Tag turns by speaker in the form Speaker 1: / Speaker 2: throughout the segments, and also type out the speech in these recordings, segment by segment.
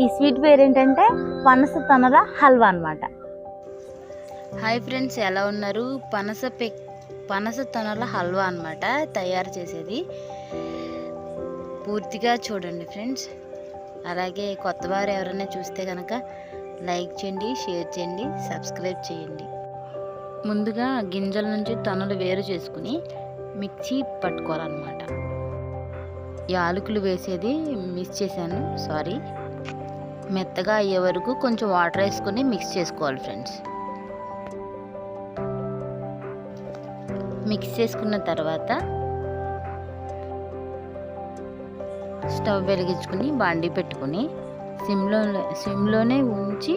Speaker 1: ఈ స్వీట్ పేరు ఏంటంటే పనస తనర హల్వా అనమాట
Speaker 2: హాయ్ ఫ్రెండ్స్ ఎలా ఉన్నారు? పనస పె పనస తొనల హల్వా అనమాట తయారు చేసేది. పూర్తిగా చూడండి ఫ్రెండ్స్. అలాగే కొత్త వారు ఎవరైనా చూస్తే కనుక లైక్ చేయండి షేర్ చేయండి సబ్స్క్రైబ్ చేయండి. ముందుగా గింజల నుంచి తొనలు వేరు చేసుకుని మిక్సీ పట్టుకోవాలన్నమాట. యాలకులు వేసేది మిస్ చేశాను సారీ. మెత్తగా అయ్యే వరకు కొంచెం వాటర్ వేసుకొని మిక్స్ చేసుకోవాలి ఫ్రెండ్స్. మిక్స్ చేసుకున్న తర్వాత స్టవ్ వెలిగించుకుని బాండీ పెట్టుకుని సిమ్లో సిమ్లోనే ఉంచి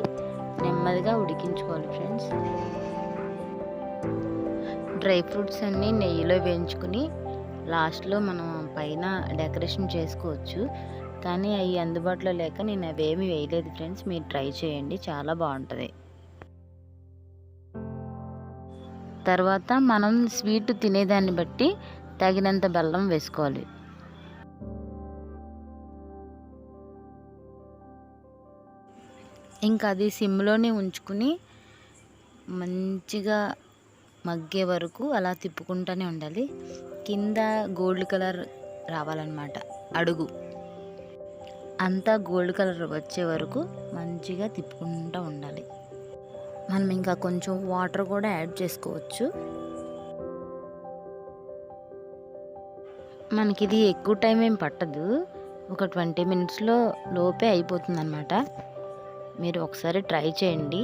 Speaker 2: నెమ్మదిగా ఉడికించుకోవాలి ఫ్రెండ్స్. డ్రై ఫ్రూట్స్ అన్నీ నెయ్యిలో వేయించుకుని లాస్ట్లో మనం పైన డెకరేషన్ చేసుకోవచ్చు. కానీ అవి అందుబాటులో లేక నేను అవేమి వేయలేదు ఫ్రెండ్స్. మీరు ట్రై చేయండి. చాలా బాగుంటుంది. తర్వాత మనం స్వీట్ తినేదాన్ని బట్టి తగినంత బెల్లం వేసుకోవాలి. ఇంకా అది సిమ్లోనే ఉంచుకుని మంచిగా మగ్గే వరకు అలా తిప్పుకుంటూనే ఉండాలి. కింద గోల్డ్ కలర్ రావాలన్నమాట. అడుగు. అంతా గోల్డ్ కలర్ వచ్చే వరకు మంచిగా తిప్పుకుంటూ ఉండాలి. మనం ఇంకా కొంచెం వాటర్ కూడా యాడ్ చేసుకోవచ్చు. మనకి ఇది ఎక్కువ టైం ఏం పట్టదు. ఒక ట్వంటీ మినిట్స్లో లోపే అయిపోతుంది అనమాట మీరు ఒకసారి ట్రై చేయండి.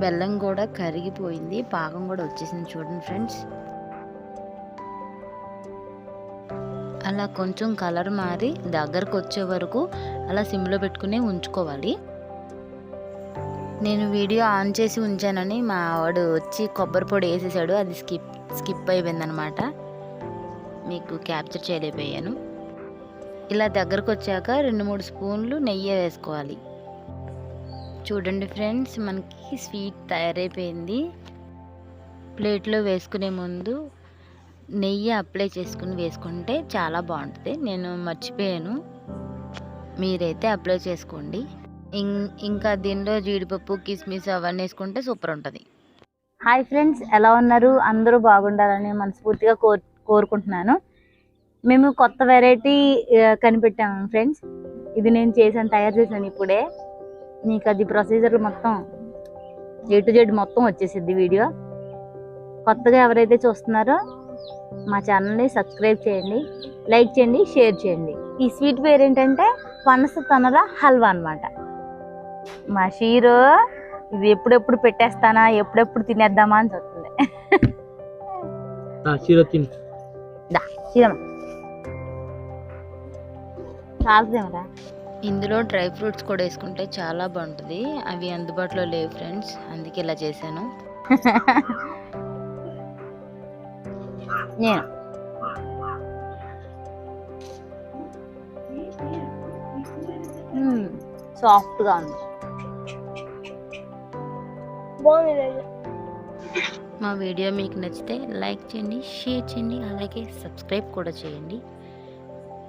Speaker 2: బెల్లం కూడా కరిగిపోయింది. పాకం కూడా వచ్చేసింది చూడండి ఫ్రెండ్స్. అలా కొంచెం కలర్ మారి దగ్గరకు వచ్చే వరకు అలా సిమ్లో పెట్టుకుని ఉంచుకోవాలి. నేను వీడియో ఆన్ చేసి ఉంచానని మా ఆవిడ వచ్చి కొబ్బరి పొడి వేసేసాడు. అది స్కిప్ స్కిప్ అయిపోయిందనమాట. మీకు క్యాప్చర్ చేయలేకపోయాను. ఇలా దగ్గరకు వచ్చాక రెండు మూడు స్పూన్లు నెయ్యి వేసుకోవాలి. చూడండి ఫ్రెండ్స్ మనకి స్వీట్ తయారైపోయింది. ప్లేట్లో వేసుకునే ముందు నెయ్యి అప్లై చేసుకుని వేసుకుంటే చాలా బాగుంటుంది. నేను మర్చిపోయాను. మీరైతే అప్లై చేసుకోండి. ఇం- ఇంకా దీనిలో జీడిపప్పు కిస్మిస్ అవన్నీ వేసుకుంటే సూపర్ ఉంటుంది.
Speaker 1: హాయ్ ఫ్రెండ్స్ ఎలా ఉన్నారు? అందరూ బాగుండాలని మనస్ఫూర్తిగా కోరు కోరుకుంటున్నాను. మేము కొత్త వెరైటీ కనిపెట్టాము ఫ్రెండ్స్. ఇది నేను చేశాను తయారు చేశాను ఇప్పుడే. మీకు అది ప్రొసీజర్ మొత్తం ఏ టు జెడ్ మొత్తం వచ్చేసింది వీడియో. కొత్తగా ఎవరైతే చూస్తున్నారో మా ఛానల్ని సబ్స్క్రైబ్ చేయండి లైక్ చేయండి షేర్ చేయండి. ఈ స్వీట్ పేరు ఏంటంటే పనస తొనల హల్వా అన్నమాట. మా షీరు ఇది ఎప్పుడెప్పుడు పెట్టేస్తానా ఎప్పుడెప్పుడు తినేద్దామా అని చూస్తుంది.
Speaker 3: చీర తిని.
Speaker 1: దా చీరమ్మ చాలదేమరా
Speaker 2: ఇందులో డ్రై ఫ్రూట్స్ కూడా వేసుకుంటే చాలా బాగుంటుంది. అవి అందుబాటులో లేవు ఫ్రెండ్స్ అందుకే ఇలా చేశాను.
Speaker 1: నేను సాఫ్ట్గా ఉంది
Speaker 2: మా వీడియో మీకు నచ్చితే లైక్ చేయండి షేర్ చేయండి అలాగే సబ్స్క్రైబ్ కూడా చేయండి